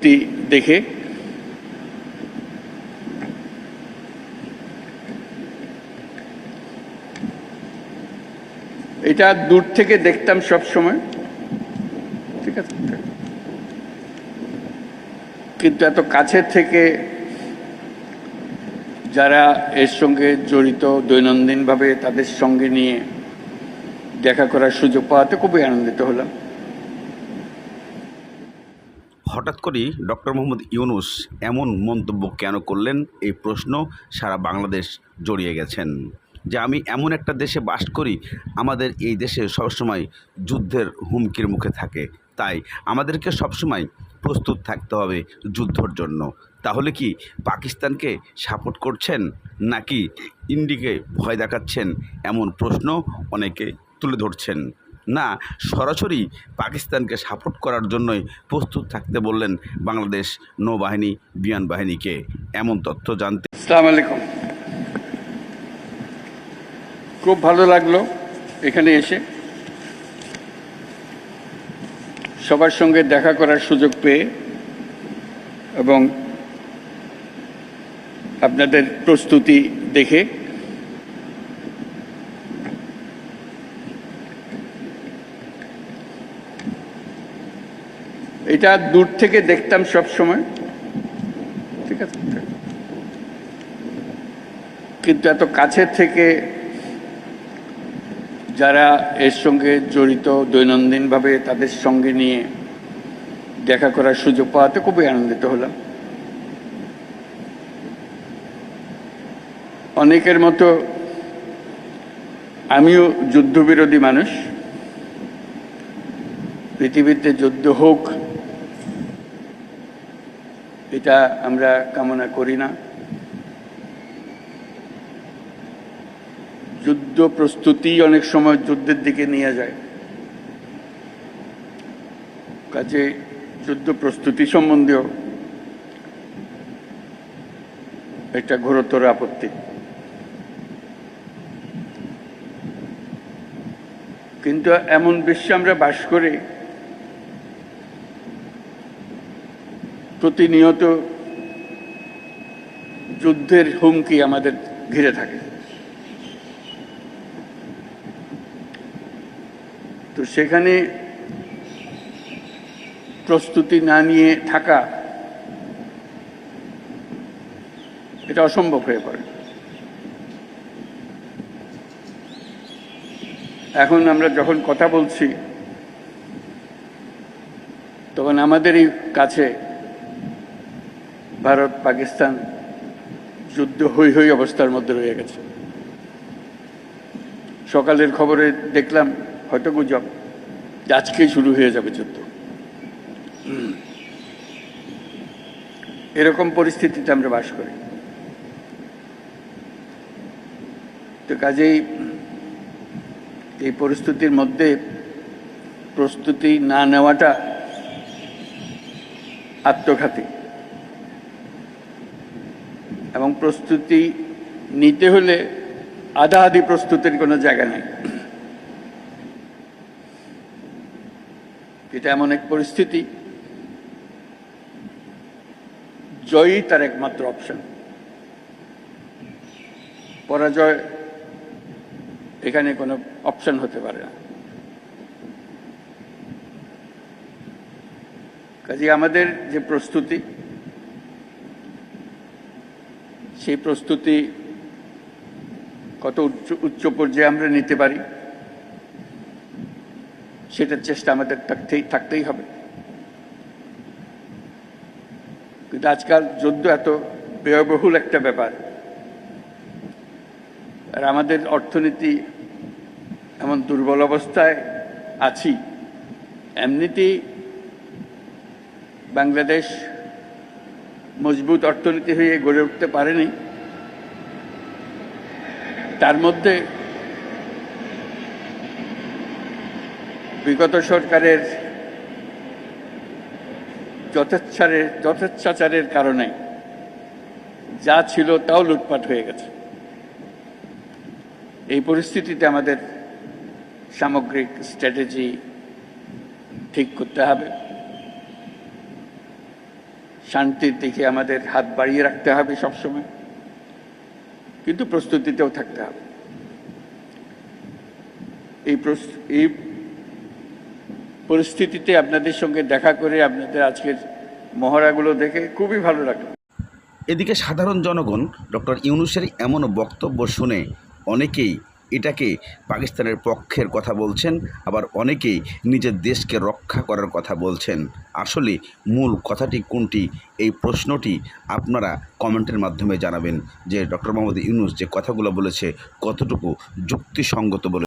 প্রস্তুতি দেখে এটা দূর থেকে দেখতাম সব সময়। ঠিক আছে। কিন্তু এত কাছের থেকে যারা এর সঙ্গে জড়িত দৈনন্দিনভাবে তাদের সঙ্গে নিয়ে দেখা করার সুযোগ পাওয়াতে খুবই আনন্দিত হলাম। হঠাৎ করেই ডক্টর মোহাম্মদ ইউনুস এমন মন্তব্য কেন করলেন? এই প্রশ্ন সারা বাংলাদেশ জড়িয়ে গেছেন। যে আমি এমন একটা দেশে বাস করি, আমাদের এই দেশে সবসময় যুদ্ধের হুমকির মুখে থাকে। তাই আমাদেরকে সবসময় প্রস্তুত থাকতে হবে যুদ্ধর জন্য। তাহলে কি পাকিস্তানকে সাপোর্ট করছেন নাকি ইন্ডিকে ভয় দেখাচ্ছেন এমন প্রশ্ন অনেকে তুলে ধরছেন? না, সরাসরি পাকিস্তানকে সাপোর্ট করার জন্যই প্রস্তুত থাকতে বললেন বাংলাদেশ নৌবাহিনী, বিমান বাহিনীকে। এমন তথ্য জানতে আসসালামু আলাইকুম। খুব ভালো লাগল এখানে এসে। সবার সঙ্গে দেখা করার সুযোগ পেয়ে এবং আপনাদের প্রস্তুতি দেখে এটা দূর থেকে দেখতাম সব সময়। ঠিক আছে। কিন্তু এত কাছের থেকে যারা এর সঙ্গে জড়িত দৈনন্দিনভাবে তাদের সঙ্গে নিয়ে দেখা করার সুযোগ পাওয়াতে খুবই আনন্দিত হলাম। অনেকের মতো আমিও যুদ্ধবিরোধী মানুষ। পৃথিবীতে যুদ্ধ হোক এটা আমরা কামনা করি না। যুদ্ধ প্রস্তুতি অনেক সময় যুদ্ধের দিকে নিয়ে যায়। কাজে যুদ্ধ প্রস্তুতি সম্বন্ধেও একটা ঘোরতর আপত্তি। কিন্তু এমন বিশ্বে আমরা বাস করি প্রতিনিয়ত যুদ্ধের হুমকি আমাদের ঘিরে থাকে। তো সেখানে প্রস্তুতি না নিয়ে থাকা এটা অসম্ভব হয়ে পড়ে। এখন আমরা যখন কথা বলছি, তখন আমাদেরই কাছে ভারত পাকিস্তান যুদ্ধ হই হই অবস্থার মধ্যে রয়ে গেছে। সকালের খবরে দেখলাম, হয়তো গুজব আজকেই শুরু হয়ে যাবে যুদ্ধ। এরকম পরিস্থিতিতে আমরা বাস করি। তো কাজেই এই পরিস্থিতির মধ্যে প্রস্তুতি না নেওয়াটা আত্মঘাতী। এবং প্রস্তুতি নিতে হলে আধা আধি প্রস্তুতির কোনো জায়গা নেই। এটা এমন এক পরিস্থিতি, জয়ই তার একমাত্র অপশন পরাজয় এখানে কোনো অপশন হতে পারে না। কাজে আমাদের যে প্রস্তুতি সেই প্রস্তুতি কত উচ্চ উচ্চ পর্যায়ে আমরা নিতে পারি? সেটার চেষ্টা আমাদের থাকতেই থাকতেই হবে। কিন্তু আজকাল যুদ্ধ এত ব্যয়বহুল একটা ব্যাপার। আর আমাদের অর্থনীতি এমন দুর্বল অবস্থায় আছি। এমনিতেই বাংলাদেশ মজবুত অর্থনীতি হয়ে গড়ে উঠতে পারেনি। তার মধ্যে বিগত সরকারের যথেচ্ছারের যথেচ্ছাচারের কারণে যা ছিল তাও লুটপাট হয়ে গেছে। এই পরিস্থিতিতে আমাদের সামগ্রিক স্ট্র্যাটেজি ঠিক করতে হবে। শান্তির দিকে আমাদের হাত বাড়িয়ে রাখতে হবে সবসময়। কিন্তু প্রস্তুতিতেও থাকতে হবে। এই এই পরিস্থিতিতে আপনাদের সঙ্গে দেখা করে আপনাদের আজকের মহড়াগুলো দেখে খুবই ভালো লাগল। এদিকে সাধারণ জনগণ ডক্টর ইউনুসের এমন বক্তব্য শুনে অনেকেই এটাকে পাকিস্তানের পক্ষের কথা বলছেন, আবার অনেকেই নিজের দেশকে রক্ষা করার কথা বলছেন। আসলে মূল কথাটি কোনটি, এই প্রশ্নটি আপনারা কমেন্টের মাধ্যমে জানাবেন যে ডক্টর মোহাম্মদ ইউনুস যে কথাগুলো বলেছে কতটুকু যুক্তিসঙ্গত বলে